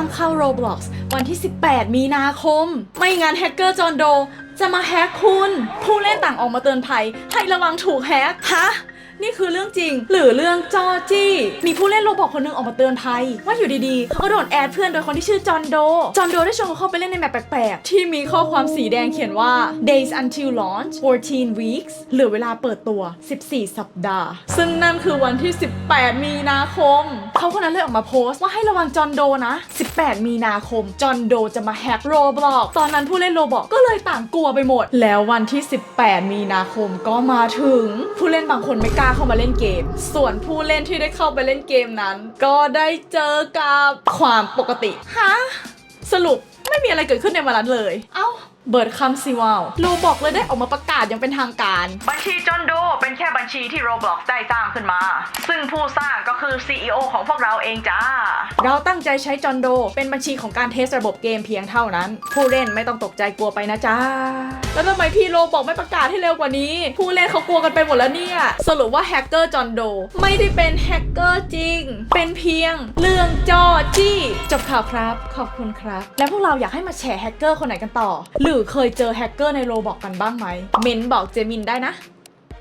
ามเข้า Roblox วันที่ 18 มีนาคม ไม่งั้นแฮกเกอร์จอห์นโด จะมาแฮกคุณ ผู้เล่นต่างออกมาเตือนภัย ให้ระวังถูกแฮกฮะนี่คือเรื่องจริง หรือเรื่องจอจี้ มีผู้เล่นโรบอกคนหนึงออกมาเตือนภัย ว่าอยู่ดีๆ เขาก็โดนแอดเพื่อนโดยคนที่ชื่อจอห์นโด จอห์นโดได้ชวนเขาเข้าไปเล่นในแมปแปลกๆ ที่มีข้อความสีแดงเขียนว่า days until launch 14 weeks เหลือเวลาเปิดตัว 14 สัปดาห์ ซึ่งนั่นคือวันที่ 18 มีนาคม เขาคนนั้นเลยออกมาโพสต์ว่าให้ระวังจอห์นโดนะ 18 มีนาคม จอห์นโดจะมาแฮกโรบอกตอนนั้นผู้เล่นโรบอกก็เลยต่างกลัวไปหมด แล้ววันที่ 18 มีนาคมก็มาถึง ผู้เล่นบางคนไม่กล้าเข้ามาเล่นเกม ส่วนผู้เล่นที่ได้เข้าไปเล่นเกมนั้น ก็ได้เจอกับความปกติ ฮะ สรุปไม่มีอะไรเกิดขึ้นในวันนั้นเลย เอ้าเบิร์ดคำสิวาวโลบอกเลยได้ออกมาประกาศอย่างเป็นทางการ บัญชีจอนโดเป็นแค่บัญชีที่ Roblox ได้สร้างขึ้นมา ซึ่งผู้สร้างก็คือ CEO ของพวกเราเองจ้า เราตั้งใจใช้จอนโด เป็นบัญชีของการเทสระบบเกมเพียงเท่านั้น ผู้เล่นไม่ต้องตกใจกลัวไปนะจ๊ะแล้วทำไมพี่โลบอกไม่ประกาศให้เร็วกว่านี้ ผู้เล่นเขากลัวกันไปหมดแล้วเนี่ย สรุปว่าแฮกเกอร์จอนโด ไม่ได้เป็นแฮกเกอร์จริง เป็นเพียง เรื่องจอจี้ จบข่าวครับ ขอบคุณครับ แล้วพวกเราอยากให้มาแชร์แฮกเกอร์คนไหนกันต่อหรือเคยเจอแฮกเกอร์ในโรบอกกันบ้างไหม เมนบอกเจมินได้นะ